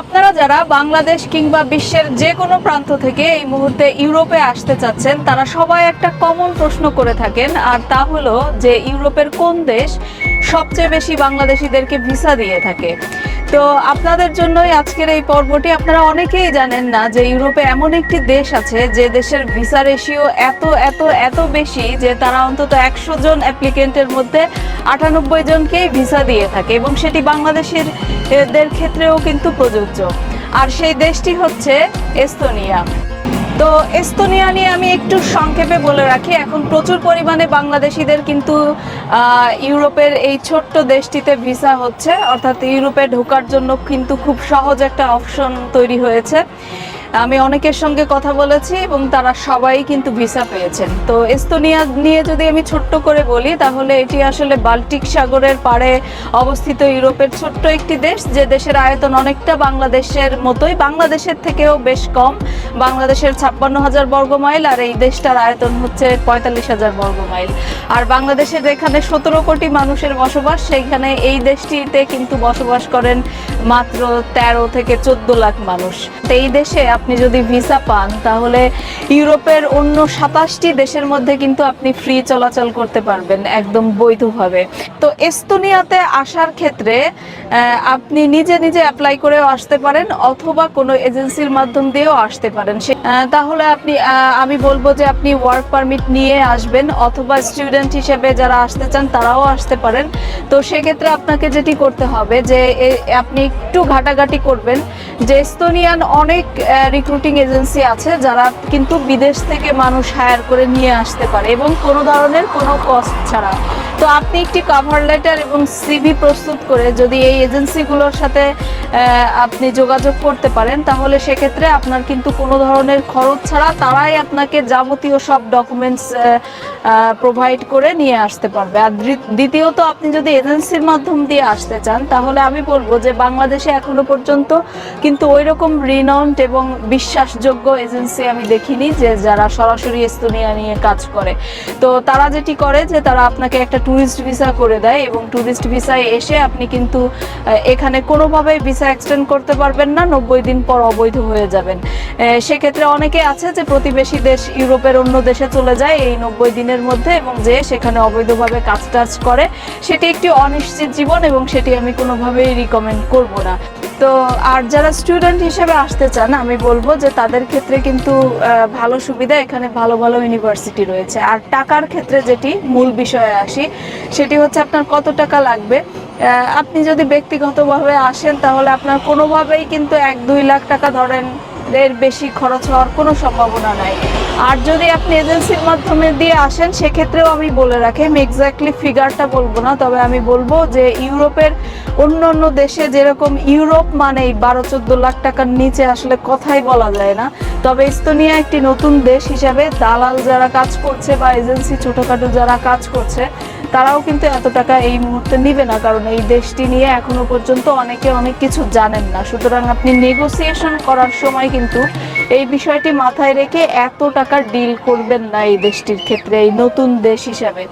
আপনারা যারা বাংলাদেশ কিংবা বিশ্বের যে কোনো প্রান্ত থেকে এই মুহূর্তে ইউরোপে আসতে চাচ্ছেন, তারা সবাই একটা কমন প্রশ্ন করে থাকেন, আর তা হলো যে ইউরোপের কোন দেশ সবচেয়ে বেশি বাংলাদেশিদেরকে ভিসা দিয়ে থাকে? তো আপনাদের জন্যই আজকের এই পর্বটি। আপনারা অনেকেই জানেন না যে ইউরোপে এমন একটি দেশ আছে যে দেশের ভিসা রেশিও এত এত এত বেশি যে তারা অন্তত একশো জন অ্যাপ্লিকেন্টের মধ্যে আটানব্বই জনকেই ভিসা দিয়ে থাকে এবং সেটি বাংলাদেশের দের ক্ষেত্রেও কিন্তু প্রযোজ্য। আর সেই দেশটি হচ্ছে এস্তোনিয়া। তো এস্তোনিয়া নিয়ে আমি একটু সংক্ষেপে বলে রাখি, এখন প্রচুর পরিমাণে বাংলাদেশিদের কিন্তু ইউরোপের এই ছোট্ট দেশটিতে ভিসা হচ্ছে, অর্থাৎ ইউরোপে ঢোকার জন্য কিন্তু খুব সহজ একটা অপশন তৈরি হয়েছে। আমি অনেকের সঙ্গে কথা বলেছি এবং তারা সবাই কিন্তু ভিসা পেয়েছেন। তো এস্তোনিয়া নিয়ে যদি আমি ছোট্ট করে বলি, তাহলে এটি আসলে বাল্টিক সাগরের পাড়ে অবস্থিত ইউরোপের ছোট্ট একটি দেশ, যে দেশের আয়তন অনেকটা বাংলাদেশের মতোই। বাংলাদেশের থেকেও বেশ কম, বাংলাদেশের ছাপ্পান্ন হাজার বর্গ মাইল, আর এই দেশটার আয়তন হচ্ছে পঁয়তাল্লিশ হাজার বর্গ মাইল। আর বাংলাদেশের যেখানে সতেরো কোটি মানুষের বসবাস, সেইখানে এই দেশটিতে কিন্তু বসবাস করেন মাত্র তেরো থেকে চোদ্দ লাখ মানুষ। তো এই দেশে আপনি যদি ভিসা পান, তাহলে ইউরোপের অন্য সাতাশটি দেশের মধ্যে কিন্তু আপনি ফ্রি চলাচল করতে পারবেন একদম বৈধভাবে। তো এস্তোনিয়াতে আসার ক্ষেত্রে আপনি নিজে নিজে অ্যাপ্লাই করেও আসতে পারেন অথবা কোনো এজেন্সির মাধ্যম দিয়েও আসতে পারেন। তাহলে আপনি আমি বলব যে আপনি ওয়ার্ক পারমিট নিয়ে আসবেন অথবা স্টুডেন্ট হিসেবে যারা আসতে চান, তারাও আসতে পারেন। তো সেক্ষেত্রে আপনাকে যেটি করতে হবে যে আপনি একটু ঘাটাঘাটি করবেন যে, এস্তোনিয়ান অনেক রিক্রুটিং এজেন্সি আছে যারা কিন্তু বিদেশ থেকে মানুষ হায়ার করে নিয়ে আসতে পারে এবং কোনো ধরনের কোনো কস্ট ছাড়া। তো আপনি একটি কভার লেটার এবং সিভি প্রস্তুত করে যদি এই এজেন্সিগুলোর সাথে আপনি যোগাযোগ করতে পারেন, তাহলে সেক্ষেত্রে আপনার কিন্তু কোনো ধরনের খরচ ছাড়া তারাই আপনাকে যাবতীয় সব ডকুমেন্টস প্রোভাইড করে নিয়ে আসতে পারবে। আর দ্বি- দ্বিতীয়ত আপনি যদি এজেন্সির মাধ্যম দিয়ে আসতে চান, তাহলে আমি বলব যে বাংলাদেশে এখনও পর্যন্ত কিন্তু ওই রকম রিনাউন্ড এবং বিশ্বাসযোগ্য এজেন্সি আমি দেখিনি যে যারা সরাসরি এস্তোনিয়া নিয়ে কাজ করে। তো তারা যেটি করে যে তারা আপনাকে একটা ট্যুরিস্ট ভিসা করে দেয় এবং ট্যুরিস্ট ভিসায় এসে আপনি কিন্তু এখানে কোনোভাবেই ভিসা এক্সটেন্ড করতে পারবেন না, নব্বই দিন পর অবৈধ হয়ে যাবেন। সেক্ষেত্রে অনেকে আছে যে প্রতিবেশী দেশ ইউরোপের অন্য দেশে চলে যায় এই নব্বই দিনের মধ্যে এবং যে সেখানে অবৈধভাবে কাজ টাজ করে, সেটি একটি অনিশ্চিত জীবন এবং সেটি আমি কোনোভাবেই রিকমেন্ড করব না। তো আর যারা স্টুডেন্ট হিসেবে আসতে চান, আমি বলব যে তাদের ক্ষেত্রে কিন্তু ভালো সুবিধা এখানে ভালো ভালো ইউনিভার্সিটি রয়েছে। আর টাকার ক্ষেত্রে যেটি মূল বিষয়ে আসি, সেটি হচ্ছে আপনার কত টাকা লাগবে। আপনি যদি ব্যক্তিগতভাবে আসেন, তাহলে আপনার কোনোভাবেই কিন্তু এক, দুই লাখ টাকা ধরেন, এর বেশি খরচ হওয়ার কোনো সম্ভাবনা নাই। আর যদি আপনি এজেন্সির মাধ্যমে দিয়ে আসেন, সেক্ষেত্রেও আমি বলে রাখি, আমি এক্স্যাক্টলি ফিগারটা বলব না, তবে আমি বলব যে ইউরোপের অন্য অন্য দেশে যেরকম ইউরোপ মানেই বারো চোদ্দ লাখ টাকার নিচে আসলে কথাই বলা যায় না। তবে এস্তোনিয়া একটি নতুন দেশ হিসাবে, দালাল যারা কাজ করছে বা এজেন্সি ছোটোখাটো যারা কাজ করছে, তারাও কিন্তু এত টাকা এই মুহূর্তে নিবে না, কারণ এই দেশটি নিয়ে এখনও পর্যন্ত অনেকে অনেক কিছু জানেন না। সুতরাং আপনি নেগোসিয়েশন করার সময় কিন্তু এই বিষয়টি মাথায় রেখে এত ডিল করবেন না এই দেশটির ক্ষেত্রে এই নতুন দেশ হিসাবে।